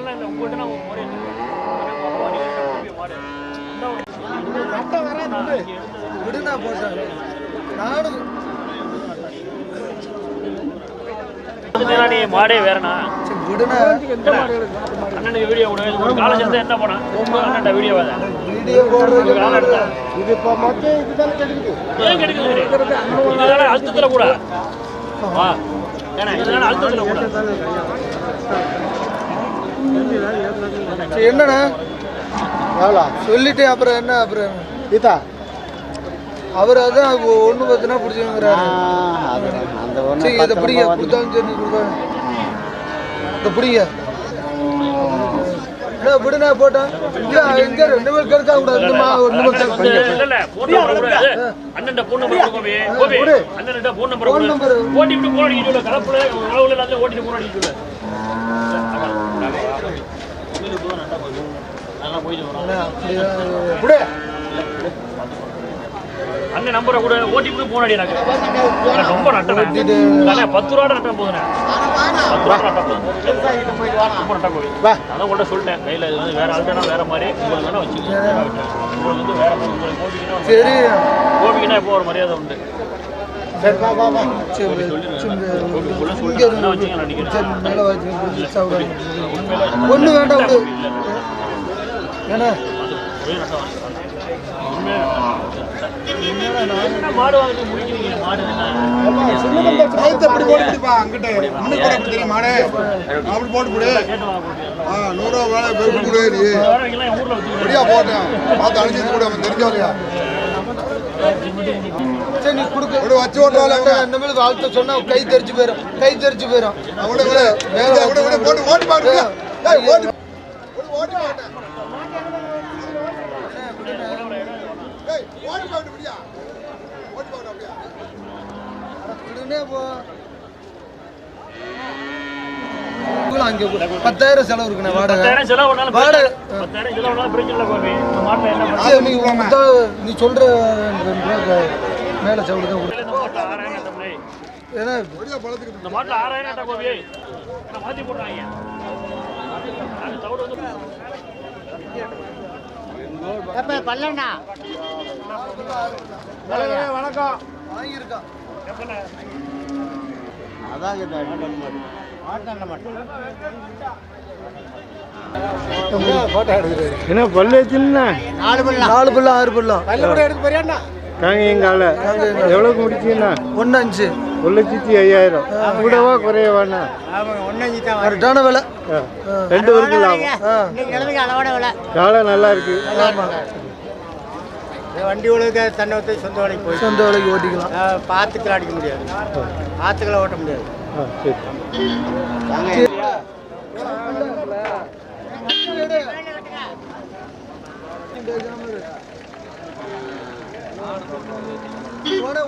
நாள்லாம் இல்லை உங்கள்கிட்ட நான் ஒரு முறை மாடு. வராது நானும் வேறண்ணா. அண்ணனுக்கு வீடியோ விடு ஒரு காலேஜ் இருந்தா என்ன பண்ண அண்ணன் வீடியோ வேற. வீடியோ போடுறது காலம் எடுத்தா. இது இப்போ மட்டும் இதுதான் கிடைக்குது. ஏன் கிடைக்குது இதனால அழுத்தத்துல கூட. வா. ஏன்னா இதனால அழுத்தத்துல கூட. சரி, என்னண்ணா? எவ்வளோ சொல்லிட்டு அப்புறம் என்ன அப்புறம்? இதா அவர் அதான் ஒன்று பத்துனா பிடிச்சிங்கிறாரு அந்த சரி இதை பிடிங்க. கொடுத்தாலும் சரி கொடுத்தாங்க இதை பிடிங்க. விடுனா போட்டேன் இல்ல எங்க ரெண்டு பேர் கேட்க கூடாது. இந்த மா ரெண்டு பேர் அண்ணன் வந்து இல்ல இல்ல. போன் நம்பர் கூட அண்ணன் போன் நம்பர் கொடுக்கவே கோபி கொடு. அண்ணன் போன் நம்பர் Phone number. கொடு ஓட்டிட்டு போன் அடிக்க சொல்ல கலப்புல உழவுல எல்லாத்தையும் ஓட்டிட்டு போன் அடிக்க அண்ணன் நம்பரை கூட ஓடிபி போன் அடி எனக்கு ரொம்ப நட்டேன் பத்து ரூபா நட்டம் போதுனே பத்து ரூபா நட்டம் ரொம்ப நட்டம் அதான் உங்கள்ட்ட சொல்லிட்டேன். கையில் இது வந்து வேற ஆள்னா வேற மாதிரி உங்களுக்கு வேணா வச்சுக்கோங்க உங்களுக்கு வந்து வேற மாதிரி உங்களுக்கு கோபிக்குன்னா சரி. கோபிக்குன்னா இப்போ ஒரு மரியாதை உண்டு. ஒன்று வேண்டாம் சொன்னா கை தெரிச்சு போயிடும் கை தெரிச்சு போயிடும் போட்டு ஓட்டி பாருங்க ஏய் ஓட்டி. ஓட்டி பாட்டேன் ஏய் ஓட்டி பாட்டு அப்படியா ஓட்டி பாட்டு அப்படியா விடுனே போ அங்கே பத்தாயிரம் செலவு இருக்குண்ணே வாடகை. வாடகை நீ சொல்ற மேல செலவு தான். இந்த மாட்டில் ஆறாயிரம் நட்டோம்லே. ஏன்னா ஒடியா பழத்துக்கு இந்த மாட்டில் ஆறாயிரம் நட்ட கோபி. மாற்றி போடுறாங்க? வந்து வணக்கம் வாங்கியிருக்கான். என்ன பல்லு வச்சுன்னா நாலு பல்லம் ஆறு பல்லம் காங்கேயங்கால. எவ்வளோக்கு முடிச்சீங்கன்னா ஒன்று அஞ்சு ஒரு லட்சத்தி ஐயாயிரம். கூடவா குறையவாண்ணா? கரெக்டான விலை. ரெண்டு பேருக்கு லாபம் ஆ. காலை நல்லா இருக்கு. வண்டி ஒழுங்க தன்னை சொந்த வேலைக்கு போய் சொந்த விலைக்கு ஓட்டிக்கலாம். பார்த்துக்கலாம் அடிக்க முடியாது. ஆற்றுக்கெல்லாம் ஓட்ட முடியாது.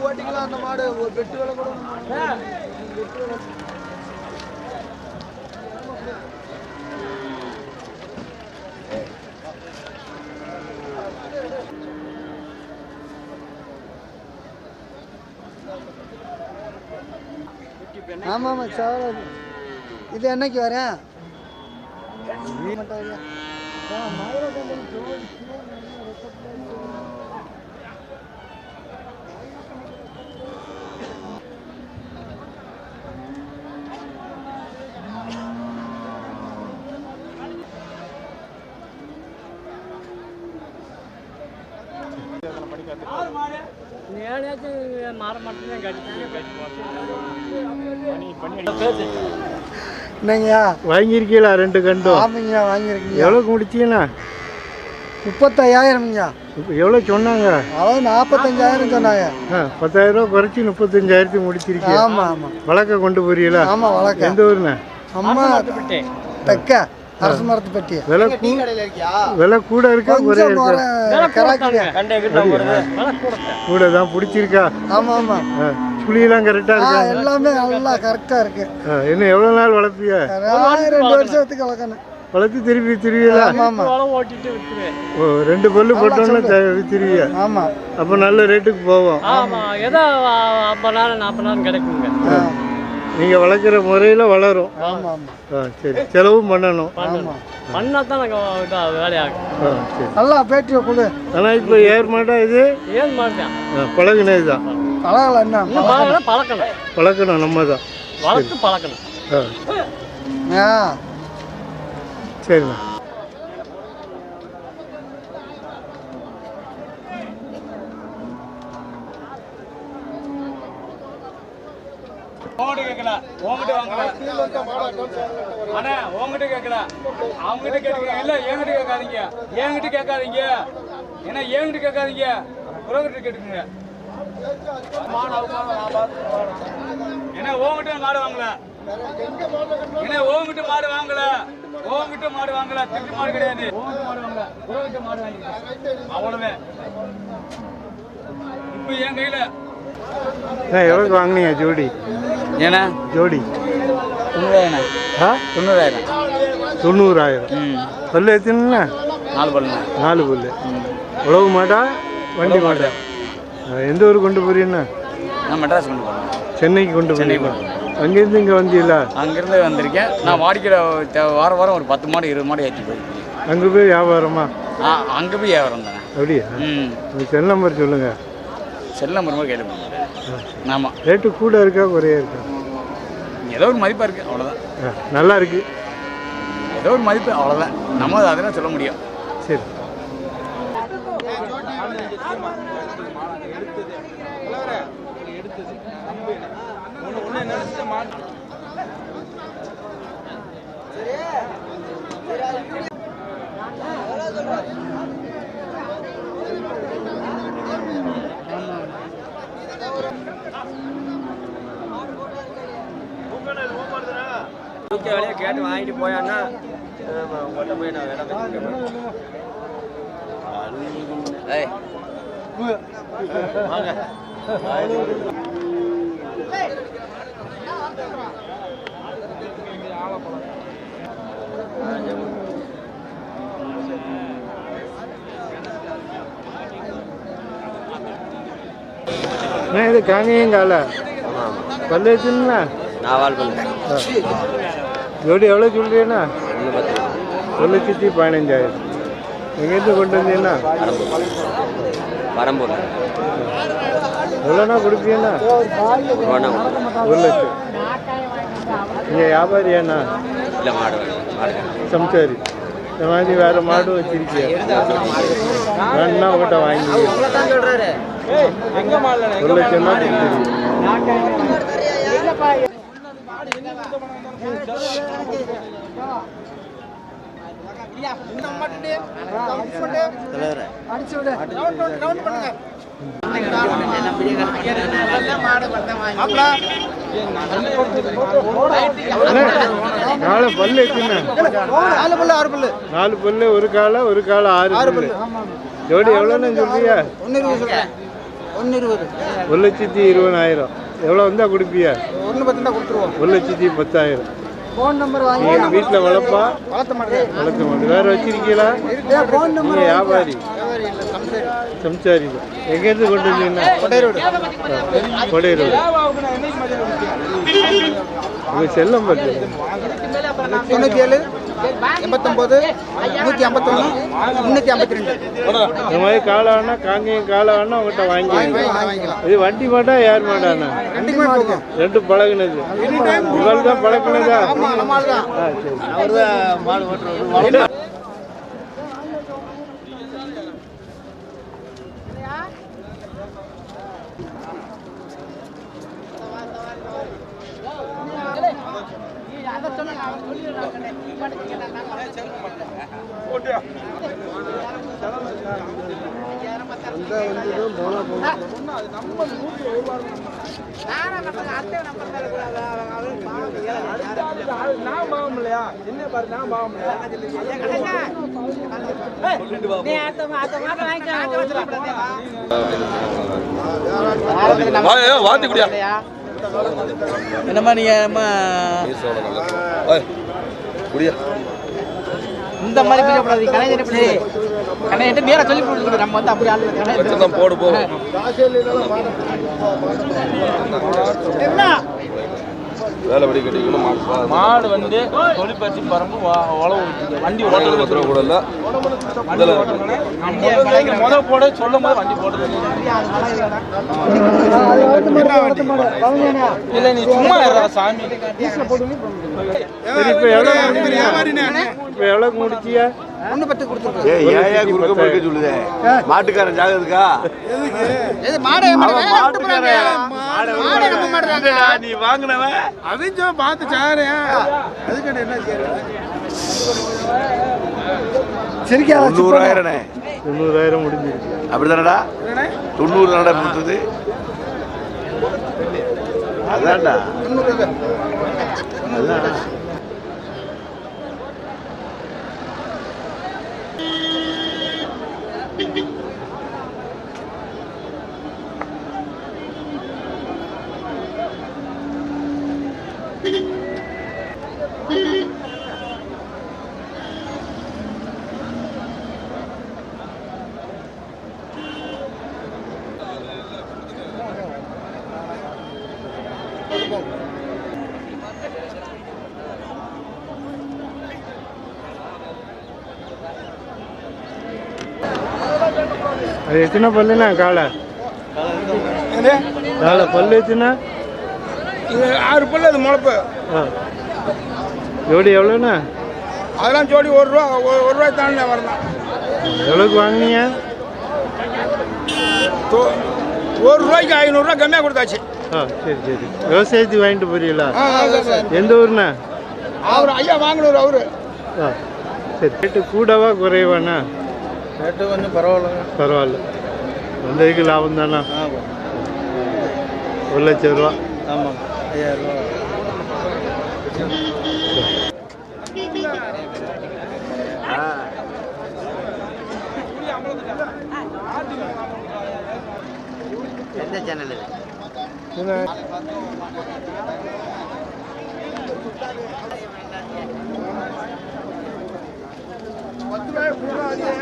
ஓட்டிக்கலாம் அந்த மாடு. ஒரு பெட்டு விலை கூட. ஆமாம் ஆமாம் சார் இது என்னைக்கு வரேன் என்னங்கய்யா? வாங்கியிருக்கீங்களா ரெண்டு கண்டும்? ஆமாங்கய்யா வாங்கியிருக்கீங்க எவ்வளோக்கு முடிச்சீங்கண்ணா முப்பத்தாயிரம்ங்கய்யா இப்போ எவ்வளோ சொன்னாங்க? அதாவது நாற்பத்தஞ்சாயிரம் சொன்னாங்க. ஆ பத்தாயிரம் ரூபா குறைச்சி முப்பத்தஞ்சாயிரத்துக்கு முடிச்சிருக்கீங்க. ஆமாம் ஆமாம் வழக்க கொண்டு போறீங்களா? ஆமாம் வழக்கம் எந்த ஊருண்ணா? அம்மா தெக்க. அரசு மரத்து பெட்டி விலை விலை கூட இருக்கா? கராக்கியா கூட தான் பிடிச்சிருக்கா? ஆமாம் ஆமாம் ஆ, புளியெல்லாம் கரெக்டாக ஆ இருக்கா எல்லாமே நல்லா கரெக்டாக இருக்கு. ஆ, இன்னும் எவ்வளோ நாள் வளர்ப்பிய? ரெண்டு வருஷத்துக்கு வளர்க்கணும். வளர்த்து திருப்பி ஓ ரெண்டு பல்லு போட்டோன்னா திருவியா ஆமாம் அப்போ நல்ல ரேட்டுக்கு போவோம். ஆமாம் ஏதோ ஐம்பது நாள் நாற்பது நாள் கிடைக்குங்க. ஆ. நீங்கள் வளர்க்குற முறையில் வளரும். ஆமாம் ஆ சரி. செலவும் பண்ணணும். பண்ணணும். பண்ணா தான் நாங்கள் இதா வேலையாகும். ஆ சரி. நல்லா பேட்டியை கொடு. ஆனால் இப்போ ஏர் மாட்டா இது? ஏன் மாட்டேன்? பழகுனது தான். பழகல என்ன? பழக்கணும் பழக்கணும் நம்ம தான். வளர்த்து பழக்கணும். ஆ. சரிண்ணா உங்ககிட்ட கேட்கல உங்ககிட்ட வாங்கல அண்ணா உங்ககிட்ட கேட்கல அவங்ககிட்ட கேட்கல இல்ல என்கிட்ட கேட்காதீங்க. என்கிட்ட கேட்காதீங்க. ஏன்னா என்கிட்ட கேட்காதீங்க? புரோகிட்ட கேட்டுக்கோங்க. என்ன உங்ககிட்ட மாடு வாங்கல? என்ன உங்ககிட்ட மாடு வாங்கல? உங்ககிட்ட மாடு வாங்கல. திருட்டு மாடு கிடையாது. மாடு வாங்கல. புரோகிட்ட மாடு வாங்கிருக்கேன் அவ்வளவுதான் இப்ப என் கையில எவ்வளோக்கு வாங்குனீங்க ஜோடி? ஏன்னா ஜோடி. தொண்ணூறாயிரம் ஆ? தொண்ணூறாயிரம். தொண்ணூறாயிரம். பல்லு எத்தனைண்ணா? நாலு பல்லுங்க நாலு பல்லு. உழவு மாட்டா வண்டி மாட்டா எந்த ஊர் கொண்டு போறீங்கண்ணா? நான் மெட்ராஸ் கொண்டு போகிறேன் சென்னைக்கு கொண்டு போறீங்களா? அங்கேருந்து இங்கே வந்தீங்களா? அங்கேருந்து வந்திருக்கேன். நான் வாடிக்கையில் தே- வாரம் வாரம் ஒரு பத்து மாடு இருபது மாடு ஏற்றி போயிருக்கேன் அங்கே போய் வியாபாரமா? ஆ அங்கே போய் வியாபாரம் தானே. அப்படியா? ம். செல் நம்பர் சொல்லுங்கள் செல் நம்பர் மாதிரி கையில் ஆமாம் ரேட்டு கூட இருக்கா குறையா இருக்கா? ஏதோ ஒரு மதிப்பாக இருக்குது அவ்வளோதான் நல்லா இருக்கு. ஏதோ ஒரு மதிப்பு அவ்வளோதான் நம்ம அதெல்லாம் சொல்ல முடியும். சரி. வேலையை கேட்டு வாங்கிட்டு போயான்னா உங்கள்கிட்ட போய் நான் வேலை வாங்க. இது பல்லு வச்சுங்களா நான் பண்ணுறேன் ஜோடி எவ்வளோ பத்து ஒரு லட்சத்தி பதினஞ்சாயிரம். எங்கேருந்து கொண்டு வந்தீங்கன்னா வரம்பூர். எவ்வளோண்ணா கொடுப்பீங்கண்ணா? ஒரு லட்சம். நீங்கள் வியாபாரியாண்ணா? இல்லை மாடு மாடு சம்சாரி. இந்த மாதிரி வேறு மாடும் வச்சிருக்கியா? வேணுன்னா உங்கள்கிட்ட வாங்கி ஒரு லட்சம் தான் கொடுத்துருக்கீங்க அடிச்சு விடு அண்ணா, நாலு பல்லு நாலு பல்லு ஆறு பல்லு நாலு பல்லு ஒரு காலை ஒரு காலை ஆறு பல்லு. ஜோடி எவ்வளோன்னு சொல்றியா? ஒன்று இருபது ஒரு லட்சத்தி இருபதாயிரம். எவ்வளோ வந்தா கொடுப்பியா? ஒன்று பத்து தான் கொடுத்துருவோம். ஒரு லட்சத்தி பத்தாயிரம். ஃபோன் நம்பர் வாங்கி நீங்கள் வீட்டில் வளர்ப்பா? வளர்த்த மாட்டேன். வளர்க்க மாட்டேன். வேறு வச்சிருக்கீங்களா? ஃபோன் நம்பர் நீங்கள் வியாபாரி. சம்சாரி. தான் எங்கேருந்து கொண்டு வந்தீங்கன்னா? கொடை ரோடு உங்கள் செல்லம் பற்றி தொண்ணூற்றி ஏழு. எண்பத்தொம்போது நூற்றி ஐம்பத்தொன்று முந்நூற்றி ஐம்பத்தி ரெண்டு. இந்த மாதிரி காளானா காங்கேயம் காளானா உங்கள்கிட்ட வாங்கி வாங்கிக்கலாம் இது வண்டி மாட்டா யார் போகும் ரெண்டு பழகுனது. இவள் தான் பழகுனதா ஆமாம் நம்மளால் தான் ஆ சரி வாத்தி குடியா. என்னம்மா நீங்கள் நம்ம குடியா இந்த மாதிரி கலைஞர் எப்படி கலைஞர்கிட்ட நேராக சொல்லி கொடுத்துருக்கோம் நம்ம வந்து அப்படி ஆளு போடு போ என்ன வேலை படி கட்டிக்கணும் மாடு வந்து தொழிற்பயிற்சி பரம்பு உழவு. வண்டி ஓட்டுறது பத்திரம் கூட இல்லை இதில் முத போட சொல்லும் போது வண்டி போடுறது இல்ல நீ சும்மா சாமி இப்போ எவ்வளோ இப்போ எவ்வளோ முடிச்சியா ஒன்று பத்து கொடுத்துருக்கோம் ஏய் ஏன் குறுக்க முறுக்க சொல்லுதே? மாட்டுக்காரன் ஜாகிரதுக்கா இது மாடை மாட்டுக்காரன். நீ வாங்கினவன்? அவன் பார்த்து சாரேன் அதுக்கு என்ன சிரிக்காத தொண்ணூறாயிரண்ணே. தொண்ணூறாயிரம் முடிஞ்சிருக்கு. அப்படிதானடா தொண்ணூறு கொடுத்தது? அதான்டா. அதான் அது எத்தனை பல்லுண்ணா? காலை. காலை பல்லு எத்தனை? ஆறு பல்லு அது முளைப்பு ஜோடி எவ்வளோண்ணா? அதெல்லாம் ஜோடி ஒரு ரூபா ஒரு ஒரு ரூபாய் தானே வரலாம் எவ்வளோக்கு வாங்கினீங்க? ஒரு ரூபாய்க்கு ஐநூறுரூவா கம்மியாக கொடுத்தாச்சு. ஆ சரி சரி. விவசாயத்துக்கு வாங்கிட்டு போறீங்களா? எந்த ஊர்ண்ணா? அவர் ஐயா வாங்கினவர் அவரு. ஆ சரி. ரேட்டு கூடவா குறைவாண்ணா? ரேட்டு கொஞ்சம் பரவாயில்லைங்க. பரவாயில்ல. வந்ததுக்கு லாபம் தானா? ஒரு லட்சம் ரூபா. ஆமாம் ஐயாயிரம் ரூபா. கங்கையங்கால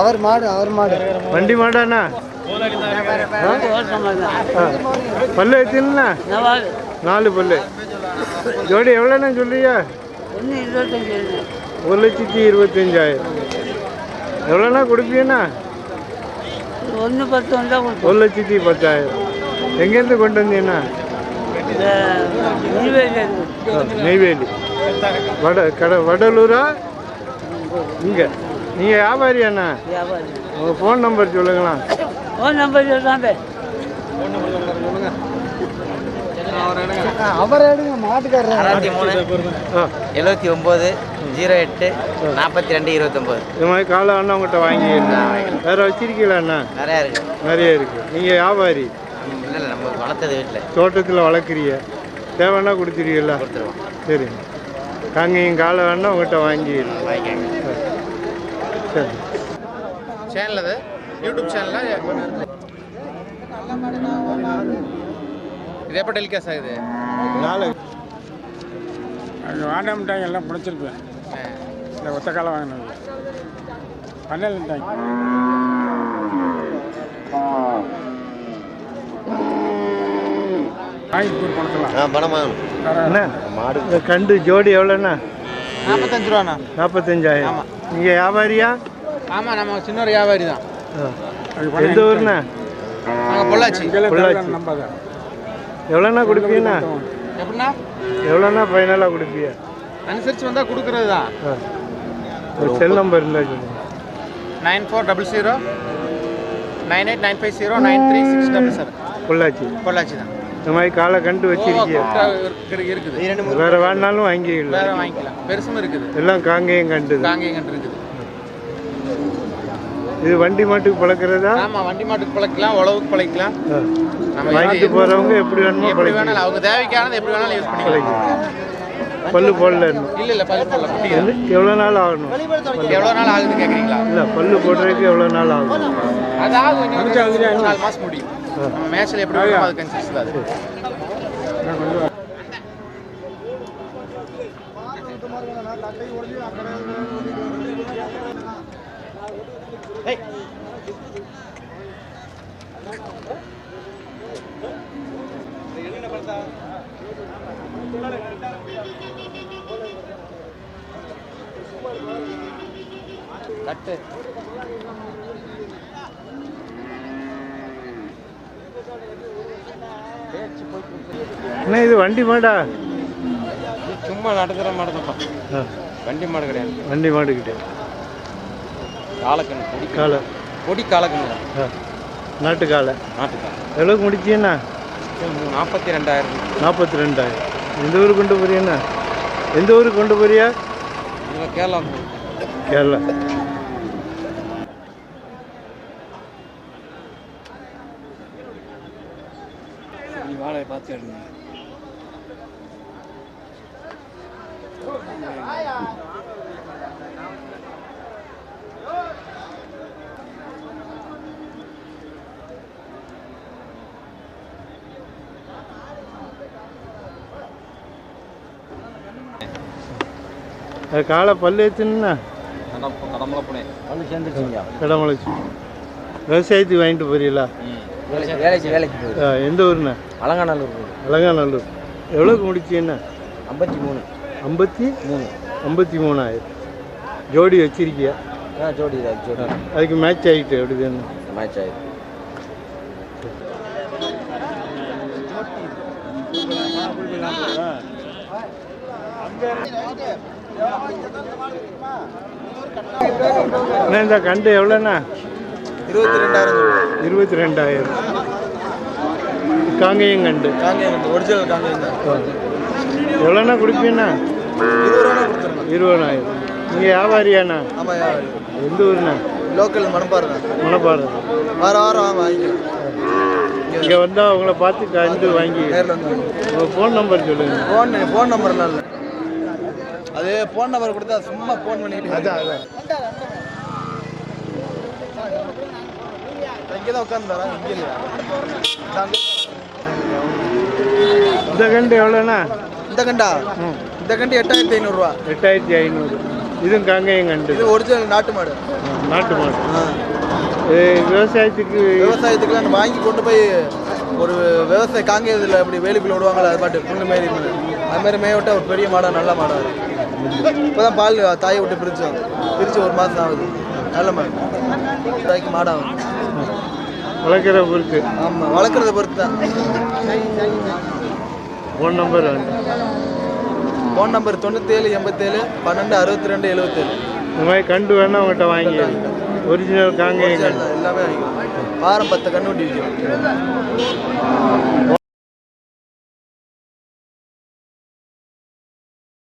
அவர் மாடு அவர் மாடு. வண்டி மாடாண்ணா? பல்லு எத்தினா நாலு பல்லு. ஜோடி எவ்வளோண்ணா சொல்லியா? ஒரு லட்சத்தி இருபத்தஞ்சாயிரம். எவ்வளோண்ணா கொடுப்பீண்ணா ஒன்று பத்து வந்தால் ஒரு லட்சத்தி பத்தாயிரம். எங்கேருந்து கொண்டு வந்தீங்கண்ணா? நெய்வேலி. வட கட வடலூரா? இங்கே. நீங்கள் வியாபாரியாண்ணா வியாபாரி. உங்கள் ஃபோன் நம்பர் சொல்லுங்களா ஃபோன் நம்பர் சொல்கிறாங்க அவர் எடுங்க மாட்டுக்காரர். அறுபத்தி மூணு ஆ. எழுபத்தி ஒம்பது ஜீரோ எட்டு நாற்பத்தி ரெண்டு இருபத்தொம்போது. இது மாதிரி காலை அண்ணா உங்கள்கிட்ட வாங்கிக்கிறேன் வேறு வச்சிருக்கீங்களா அண்ணா? நிறையா இருக்கு. நிறைய இருக்குது நீங்கள் வியாபாரி. இல்லை இல்லை நம்ம வளர்த்தது வீட்டில் தோட்டத்தில் வளர்க்குறீங்க. தேவைன்னா கொடுத்துருவீங்களா? கொடுத்துருவோம். சரி காங்கையும் காலை வேணா உங்கள்கிட்ட வாங்கிக்கிறேன் வாங்கிக்கோங்க. சரி சேனல் அது யூடியூப் சேனலில் இது எப்போ டெலிகாஸ்ட் ஆகுது? நாளை. அங்கே வாண்டாமிட்டாங்க எல்லாம் பிடிச்சிருப்பேன் இந்த ஒத்த காலம் வாங்கினது. பண்ணலட்டாங்க வாங்கி போய் கொடுக்கலாம். அண்ணா இந்த கண்டு ஜோடி எவ்வளோண்ணா? நாற்பத்தஞ்சு ரூபாண்ணா. நாற்பத்தஞ்சாயிரம் நீங்கள் வியாபாரியா? ஆமாம் நம்ம சின்ன ஒரு வியாபாரி தான். எந்த ஊர்ண்ணா? நாங்கள் பொள்ளாச்சி. பொள்ளாச்சி. எவ்வளோண்ணா கொடுப்பீங்கண்ணா எப்படின்னா எவ்வளோண்ணா ஃபைனலாக கொடுப்பீங்க? அனுசரித்து வந்தால் கொடுக்குறது தான். ஒரு செல் நம்பர் இருந்தால் சொல்லுங்கள் nine four double zero nine eight nine five zero nine three six double seven. Pollachi. Pollachi தான். இந்த மாதிரி காலை கண்டு வச்சிருக்கியா இருக்குது வேற வேணாலும் வாங்கிக்கலாம் வேற வாங்கிக்கலாம் பெருசும் இருக்குது எல்லாம் காங்கேயம் கண்டுது காங்கேயங்கன்று இருக்குது இது வண்டி மாட்டுக்கு பழக்கிறதா ஆமா வண்டி மாட்டுக்கு பழக்கலாம் உழவுக்கு பழக்கலாம். நம்ம வாங்கிட்டு போறவங்க எப்படி வேணுமோ எப்படி வேணாலும் அவங்க தேவைக்கானது எப்படி வேணாலும் யூஸ் பண்ணிக்கலாம் பல்லு போடல. இல்ல இல்ல பல்லு போடல குட்டி தான். எவ்வளோ நாள் ஆகணும் எவ்வளவு நாள் ஆகுது கேக்குறீங்களா இல்லை பல்லு போடுறதுக்கு எவ்வளோ நாள் ஆகும் அது ஆகும் நாலு மாசம் முடியும் நம்ம மேட்ச்ல எப்படி வேணுமோ அதுக்கு அனுசரிச்சு தான் அது. கட்டு. என்ன இது வண்டி மாடா. சும்மா நடத்துற மாடு தான் வண்டி மாடு கிடையாது. வண்டி மாடுக்கிட்டே காலக்கண்ணு பொடி காலை. பொடி காலக்கண்ணு ஆ, நாட்டு காலை. நாட்டுக்கால எவ்வளோக்கு முடிச்சீண்ணா நாற்பத்தி ரெண்டாயிரம். நாற்பத்தி ரெண்டாயிரம். எந்த ஊருக்கு கொண்டு போறியண்ணா எந்த ஊருக்கு கொண்டு போறியா? இவங்க கேரளா. கேரளா வாழை பார்த்து எடுங்க அது காலை பல்லு ஏற்றுனா கடம்பல போனேன். கடமலைச்சு விவசாயத்துக்கு வாங்கிட்டு போறீங்களா? வேலைக்கு வேலைக்கு போகுது. எந்த ஊருண்ணா? அலங்காநல்லூர் போகுது. அலங்காநல்லூர். எவ்வளோக்கு முடிச்சீண்ணா ஐம்பத்தி மூணு. ஐம்பத்தி மூணு. ஐம்பத்தி மூணாயிரம். ஜோடி வச்சிருக்கியா? ஆ ஜோடி தான் ஜோடி. அதுக்கு மேட்ச் ஆகிட்டு எப்படி தானே மேட்ச் அண்ணா இந்த கண்டு எவ்வளோண்ணா? இருபத்தி ரெண்டாயிரம் இருபத்தி ரெண்டாயிரம் காங்கேயம் கண்டு காங்கேயம் ஒரிஜினல் காங்கேயம் தான் எவ்வளோண்ணா கொடுத்துருங்க. இருபதாயிரம் நீங்கள் வியாபாரியாண்ணா? ஆமாம் எந்த ஊருண்ணா? லோக்கல் மணப்பாறை மணப்பாறை. வாரம் வாரம் வாங்க வாங்கிக்கலாம். இங்கே வந்தால் அவங்கள பார்த்து கண்டு வாங்கி. உங்கள் ஃபோன் நம்பர் சொல்லுங்கள் ஃபோன் ஃபோன் நம்பர்லாம் இல்லை. அது ஃபோன் நம்பர் கொடுத்தா சும்மா ஃபோன் பண்ணிட்டு அதான் அதான். இங்கே தான் உட்காந்து இங்கே இல்லையா? இந்த கண்டு எவ்வளோண்ணா? இந்த கண்டா? இந்த கண்டு எட்டாயிரத்தி ஐநூறுரூவா எட்டாயிரத்தி ஐநூறு. இதுவும் காங்கேயம் கண்டு. இது ஒரிஜினல் நாட்டு மாடு. நாட்டு மாடு. விவசாயத்துக்கு விவசாயத்துக்குலாம் நம்ம வாங்கி கொண்டு போய் ஒரு விவசாய காங்கேயத்தில் இப்படி வேலிக்குள்ள விடுவாங்கல்ல அது பாட்டு புல்லு மாரி. அது மாதிரி மேய விட்டா ஒரு பெரிய மாடா நல்ல மாடா. இப்போ தான் பால் தாயை விட்டு பிரித்தோம் பிரித்து ஒரு மாதம் ஆகுது. நல்ல மாடு. தாய்க்கு மாடாகும் வளர்க்குற பொறுத்து. ஆமாம் வளர்க்குறத பொறுத்து தான். ஃபோன் நம்பர் ஃபோன் நம்பர் தொண்ணூற்றேழு எண்பத்தேழு பன்னெண்டு அறுபத்தி ரெண்டு எழுபத்தேழு. இந்த மாதிரி கண்டு வேணா அவங்ககிட்ட வாங்கி ஒரிஜினல் கண்டு. எல்லாமே வாங்கிக்கலாம். வாரம் பத்து கண்ணு விட்டு விற்கிறோம்.